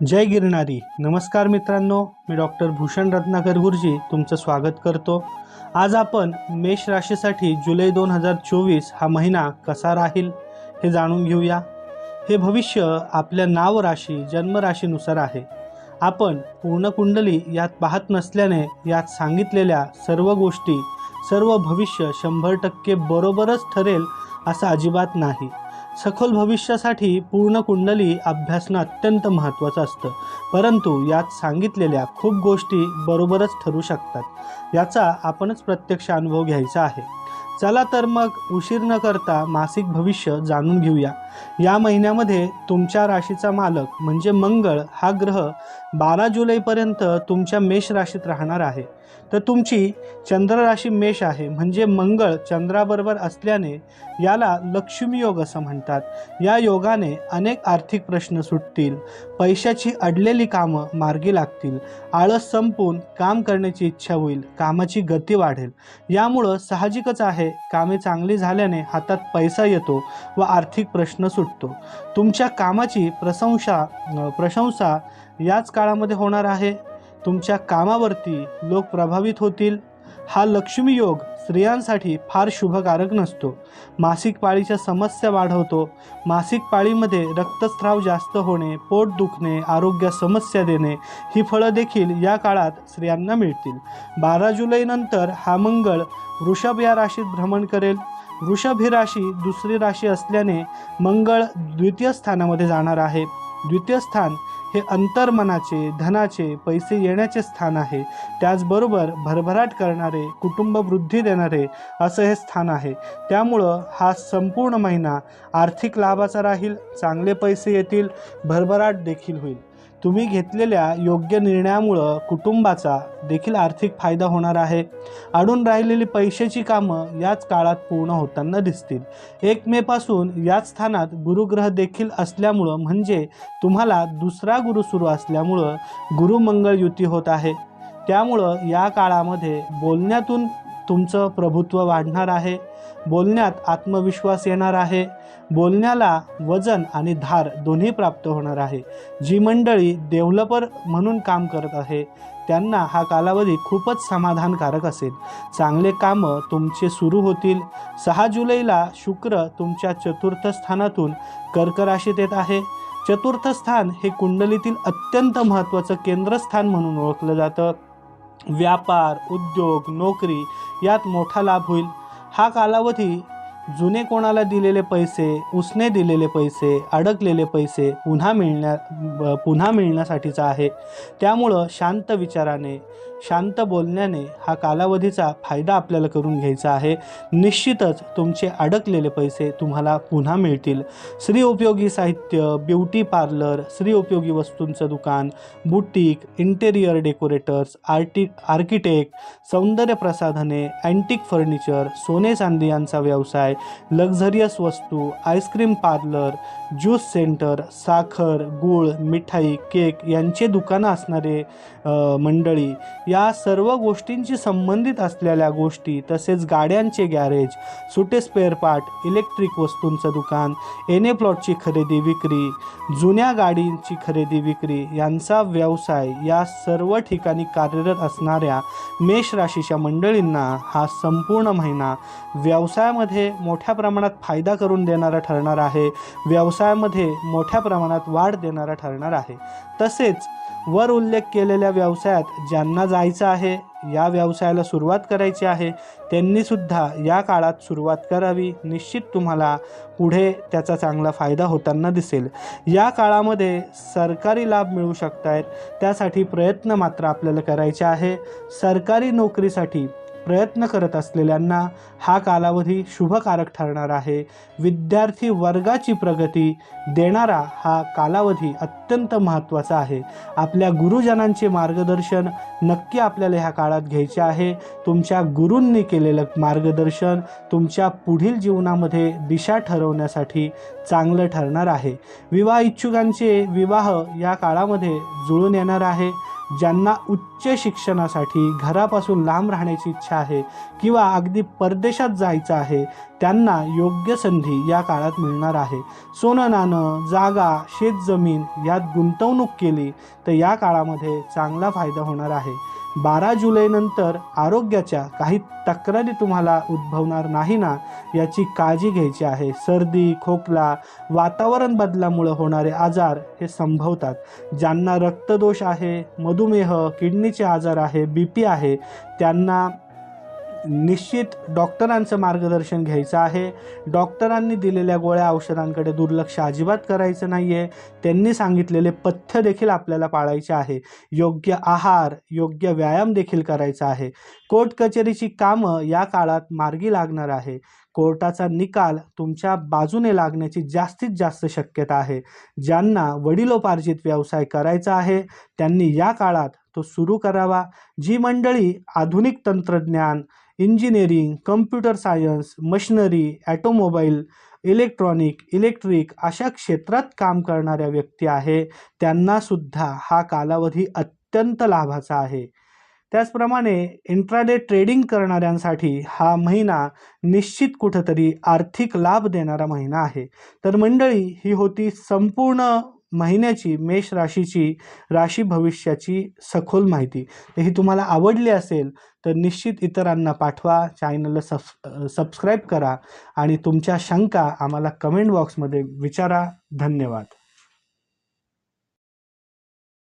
जय गिरणारी नमस्कार मित्रांनो मी डॉक्टर भूषण रत्नाकर गुरुजी तुमचं स्वागत करतो. आज आपण मेष राशीसाठी जुलै दोन हजार चोवीस हा महिना कसा राहील हे जाणून घेऊया. हे भविष्य आपल्या नाव राशी जन्मराशीनुसार आहे. आपण पूर्ण कुंडली यात पाहत नसल्याने यात सांगितलेल्या सर्व गोष्टी सर्व भविष्य शंभर टक्के बरोबरच ठरेल असं अजिबात नाही. सखोल भविष्यासाठी पूर्ण कुंडली अभ्यासणं अत्यंत महत्त्वाचं असतं. परंतु यात सांगितलेल्या खूप गोष्टी बरोबरच ठरू शकतात. याचा आपणच प्रत्यक्ष अनुभव घ्यायचा आहे. चला तर मग उशीर न करता मासिक भविष्य जाणून घेऊया. या महिन्यामध्ये तुमच्या राशीचा मालक म्हणजे मंगळ हा ग्रह बारा जुलैपर्यंत तुमच्या मेष राशीत राहणार आहे. तर तुमची चंद्र राशी मेष आहे म्हणजे मंगळ चंद्राबरोबर असल्याने याला लक्ष्मी योग असं म्हणतात. या योगाने अनेक आर्थिक प्रश्न सुटतील पैशाची अडलेली कामं मार्गी लागतील आळस संपून काम करण्याची इच्छा होईल कामाची गती वाढेल. यामुळं साहजिकच आहे कामे चांगली झाल्याने हातात पैसा येतो व आर्थिक प्रश्न सुटतो. तुमच्या कामाची प्रशंसा प्रशंसा याच काळामध्ये होणार आहे. तुमच्या कामावरती लोक प्रभावित होतील. हा लक्ष्मी योग स्त्रियांसाठी फार शुभकारक नसतो. मासिक पाळीच्या समस्या वाढवतो. मासिक पाळीमध्ये रक्तस्राव जास्त होणे पोट दुखणे आरोग्य समस्या देणे ही फळं देखील या काळात स्त्रियांना मिळतील. बारा जुलैनंतर हा मंगळ वृषभ या राशीत भ्रमण करेल. वृषभ ही राशी दुसरी राशी असल्याने मंगळ द्वितीय स्थानामध्ये जाणार आहे. द्वितीय स्थान हे अंतर्मनाचे धनाचे पैसे येण्याचे स्थान आहे. त्याचबरोबर भरभराट करणारे कुटुंब वृद्धी देणारे असं हे स्थान आहे. त्यामुळं हा संपूर्ण महिना आर्थिक लाभाचा राहील चांगले पैसे येतील भरभराट देखील होईल. तुम्ही घेतलेल्या योग्य निर्णयामुळं कुटुंबाचा देखील आर्थिक फायदा होणार आहे. अडून राहिलेली पैशाची कामं याच काळात पूर्ण होताना दिसतील. एक मेपासून याच स्थानात गुरुग्रह देखील असल्यामुळं म्हणजे तुम्हाला दुसरा गुरु सुरू असल्यामुळं गुरुमंगळ युती होत आहे. त्यामुळं या काळामध्ये बोलण्यातून तुमचं प्रभुत्व वाढणार आहे. बोलण्यात आत्मविश्वास येणार आहे. बोलण्याला वजन आणि धार दोन्ही प्राप्त होणार आहे. जी मंडळी डेव्हलपर म्हणून काम करत आहे त्यांना हा कालावधी खूपच समाधानकारक असेल. चांगले कामं तुमचे सुरू होतील. सहा जुलैला शुक्र तुमच्या चतुर्थ स्थानातून कर्क राशीत येत आहे. चतुर्थ स्थान हे कुंडलीतील अत्यंत महत्त्वाचं केंद्रस्थान म्हणून ओळखलं जातं. व्यापार उद्योग नोकरी यात मोठा लाभ होईल. हा कालावधी जुने कोणाला दिलेले पैसे उसने दिलेले पैसे अडकलेले पैसे पुन्हा मिळण्या पुन्हा मिळण्यासाठीचा आहे. त्यामुळं शांत विचाराने शांत बोलण्याने हा कालावधीचा फायदा आपल्याला करून घ्यायचा आहे. निश्चितच तुमचे अडकलेले पैसे तुम्हाला पुन्हा मिळतील. स्त्री उपयोगी साहित्य ब्युटी पार्लर स्त्री उपयोगी वस्तूंचं दुकान बुटीक इंटेरियर डेकोरेटर्स आर्टि आर्किटेक्ट सौंदर्य प्रसाधने अँटिक फर्निचर सोने चांदी यांचा व्यवसाय लक्झरियस वस्तू आईस्क्रीम पार्लर ज्यूस सेंटर साखर गूळ मिठाई केक यांचे दुकानं असणारे मंडळी या सर्व गोष्टींशी संबंधित असलेल्या गोष्टी तसेच गाड्यांचे गॅरेज सुटे स्पेअर पार्ट इलेक्ट्रिक वस्तूंचं दुकान एने प्लॉटची खरेदी विक्री जुन्या गाडींची खरेदी विक्री यांचा व्यवसाय या सर्व ठिकाणी कार्यरत असणाऱ्या मेष राशीच्या मंडळींना हा संपूर्ण महिना व्यवसायामध्ये मोठ्या प्रमाणात फायदा करून देणारा ठरणार आहे. व्यवसायामध्ये मोठ्या प्रमाणात वाढ देणारा ठरणार आहे. तसेच वर उल्लेख केलेल्या व्यवसायात ज्यांना जायचं आहे या व्यवसायाला सुरुवात करायची आहे त्यांनीसुद्धा या काळात सुरुवात करावी. निश्चित तुम्हाला पुढे त्याचा चांगला फायदा होताना दिसेल. या काळामध्ये सरकारी लाभ मिळू शकत आहेत त्यासाठी प्रयत्न मात्र आपल्याला करायचे आहे. सरकारी नोकरीसाठी प्रयत्न करत असलेल्यांना हा कालावधी शुभकारक ठरणार आहे. विद्यार्थी वर्गाची प्रगती देणारा हा कालावधी अत्यंत महत्त्वाचा आहे. आपल्या गुरुजनांचे मार्गदर्शन नक्की आपल्याला ह्या काळात घ्यायचे आहे. तुमच्या गुरूंनी केलेलं मार्गदर्शन तुमच्या पुढील जीवनामध्ये दिशा ठरवण्यासाठी चांगलं ठरणार आहे. विवाह इच्छुकांचे विवाह या काळामध्ये जुळून येणार आहे. ज्यांना उच्च शिक्षणासाठी घरापासून लांब राहण्याची इच्छा आहे किंवा अगदी परदेशात जायचं आहे त्यांना योग्य संधी या काळात मिळणार आहे. सोनं नाणं जागा शेतजमीन यात गुंतवणूक केली तर या काळामध्ये चांगला फायदा होणार आहे. बारा जुलैनंतर आरोग्याच्या काही तक्रारी तुम्हाला उद्भवणार नाही ना याची काळजी घ्यायची आहे. सर्दी खोकला वातावरण बदलामुळे होणारे आजार हे संभवतात. ज्यांना रक्तदोष आहे मधुमेह किडनीचे आजार आहे बी पी आहे त्यांना निश्चित डॉक्टरांचं मार्गदर्शन घ्यायचं आहे. डॉक्टरांनी दिलेल्या गोळ्या औषधांकडे दुर्लक्ष अजिबात करायचं नाही आहे त्यांनी सांगितलेले पथ्य देखील आपल्याला पाळायचे आहे. योग्य आहार योग्य व्यायाम देखील करायचा आहे. कोर्ट कचेरीची कामं या काळात मार्गी लागणार आहे. कोर्टाचा निकाल तुमच्या बाजूने लागण्याची जास्तीत जास्त शक्यता आहे. ज्यांना वडिलोपार्जित व्यवसाय करायचा आहे त्यांनी या काळात तो सुरू करावा. जी मंडळी आधुनिक तंत्रज्ञान engineering computer science machinery automobile electronic electric अशा क्षेत्रात काम करणाऱ्या व्यक्ती आहे त्यांनासुद्धा हा कालावधी अत्यंत लाभाचा आहे. त्याचप्रमाणे इंट्राडे ट्रेडिंग करणाऱ्यांसाठी हा महिना निश्चित कुठंतरी आर्थिक लाभ देणारा महिना आहे. तर मंडळी ही होती संपूर्ण महिन्याची मेष राशीची राशी भविष्याची सखोल माहिती. तर ही तुम्हाला आवडली असेल तर निश्चित इतरांना पाठवा चॅनलला सब सबस्क्राईब करा आणि तुमच्या शंका आम्हाला कमेंट बॉक्समध्ये विचारा. धन्यवाद.